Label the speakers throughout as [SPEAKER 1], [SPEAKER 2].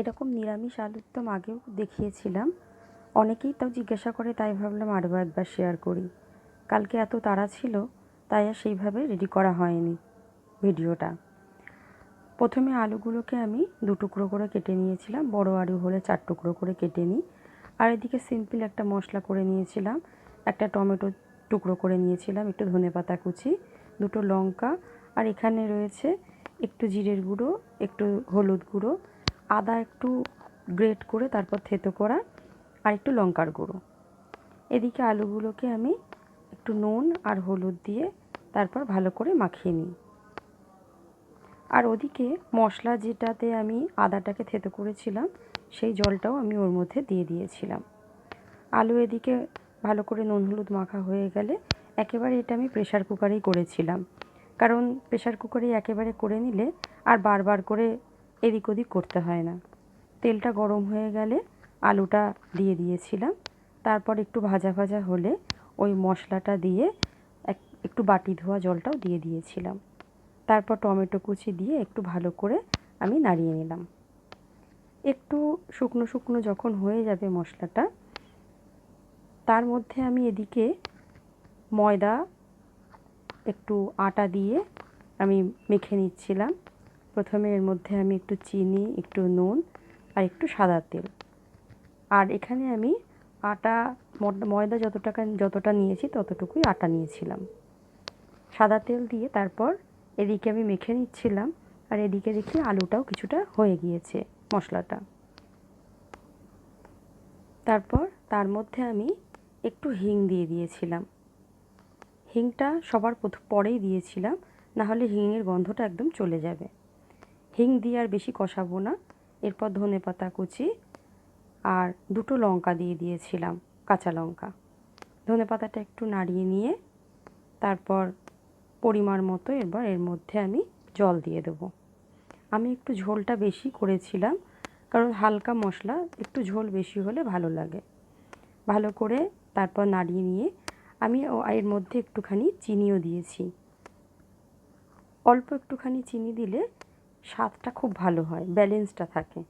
[SPEAKER 1] এরকম নিরামিষ আলুর দম আগেও দেখিয়েছিলাম। অনেকেই তাও জিজ্ঞাসা করে, তাই ভাবলাম আরও একবার শেয়ার করি। কালকে এত তাড়া ছিল, তাই আর সেইভাবে রেডি করা হয়নি ভিডিওটা। প্রথমে আলুগুলোকে আমি দু টুকরো করে কেটে নিয়েছিলাম, বড় আলু হলে চার টুকরো করে কেটে নিই। আর এদিকে সিম্পল একটা মশলা করে নিয়েছিলাম, একটা টমেটো টুকরো করে নিয়েছিলাম, একটু ধনে পাতা কুচি, দুটো লঙ্কা, আর এখানে রয়েছে একটু জিরের গুঁড়ো, একটু হলুদ গুঁড়ো আদা একটু গ্রেট করে তারপর থেতো করা আর একটু লঙ্কার গুঁড়ো। এদিকে আলুগুলোকে আমি একটু নুন আর হলুদ দিয়ে তারপর ভালো করে মাখিয়ে নিই। আর ওদিকে মশলা যেটাতে আমি আদাটাকে থেতো করেছিলাম, সেই জলটাও আমি ওর মধ্যে দিয়ে দিয়েছিলাম। আলু এদিকে ভালো করে নুন হলুদ মাখা হয়ে গেলে একেবারে এটা আমি প্রেশার কুকারেই করেছিলাম। কারণ প্রেশার কুকারে একেবারে করে নিলে আর বারবার করে এদিক ওদিক করতে হয় না। তেলটা গরম হয়ে গেলে আলুটা দিয়ে দিয়েছিলাম। তারপর একটু ভাজা ভাজা হলে ওই মশলাটা দিয়ে এক, একটু বাটি ধোয়া জলটাও দিয়ে দিয়েছিলাম। তারপর টমেটো কুচি দিয়ে একটু ভালো করে আমি নাড়িয়ে নিলাম। একটু শুকনো শুকনো যখন হয়ে যাবে মশলাটা, তার মধ্যে আমি এদিকে ময়দা একটু আটা দিয়ে আমি মেখে নিচ্ছিলাম। প্রথমে এর মধ্যে আমি একটু চিনি, একটু নুন আর একটু সাদা তেল। আর এখানে আমি আটা ময়দা যত টাকা যতটা নিয়েছি ততটুকুই আটা নিয়েছিলাম। সাদা তেল দিয়ে তারপর এদিকে আমি মেখে নিচ্ছিলাম আর এদিকে দেখি আলুটাও কিছুটা হয়ে গিয়েছে মশলাটা। তারপর তার মধ্যে আমি একটু হিং দিয়ে দিয়েছিলাম। হিংটা সবার পরেই দিয়েছিলাম, নাহলে হিংয়ের গন্ধটা একদম চলে যাবে। হিং দিয়ে আর বেশি কষাবো না। এরপর ধনে পাতা কুচি আর দুটো লঙ্কা দিয়ে দিয়েছিলাম, কাঁচা লঙ্কা। ধনে পাতাটা একটু নাড়িয়ে নিয়ে তারপর পরিমাণ মতো এবার এর মধ্যে আমি জল দিয়ে দেবো। আমি একটু ঝোলটা বেশি করেছিলাম কারণ হালকা মশলা, একটু ঝোল বেশি হলে ভালো লাগে। ভালো করে তারপর নাড়িয়ে নিয়ে আমি এর মধ্যে একটুখানি চিনিও দিয়েছি। অল্প একটুখানি চিনি দিলে স্বাদটা খুব ভালো হয় ব্যালেন্সটা থাকে।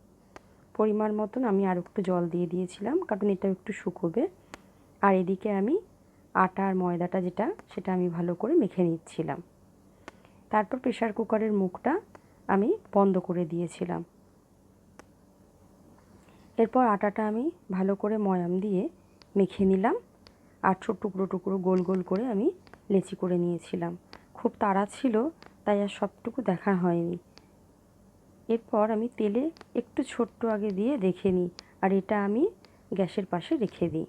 [SPEAKER 1] পরিমাণ মতন আমি আর একটু জল দিয়ে দিয়েছিলাম, কারণ এটা একটু শুকোবে। আর এদিকে আমি আটা আর ময়দাটা যেটা, সেটা আমি ভালো করে মেখে নিচ্ছিলাম। তারপর প্রেশার কুকারের মুখটা আমি বন্ধ করে দিয়েছিলাম। এরপর আটাটা আমি ভালো করে ময়াম দিয়ে মেখে নিলাম, আর ছোট টুকরো টুকরো গোল গোল করে আমি লেচি করে নিয়েছিলাম। খুব তাড়া ছিল, তাই আর সবটুকু দেখা হয়নি। এরপর আমি তেলে একটু ছোট্ট আগে দিয়ে দেখে নিই আর এটা আমি গ্যাসের পাশে রেখে দিই।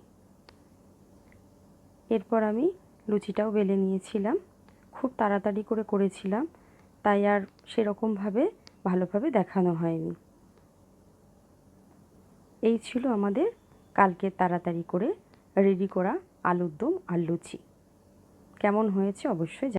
[SPEAKER 1] এরপর আমি লুচিটাও বেলে নিয়েছিলাম। খুব তাড়াতাড়ি করে করেছিলাম, তাই আর সেরকমভাবে ভালোভাবে দেখানো হয়নি। এই ছিল আমাদের কালকে তাড়াতাড়ি করে রেডি করা আলুর দম আর লুচি। কেমন হয়েছে অবশ্যই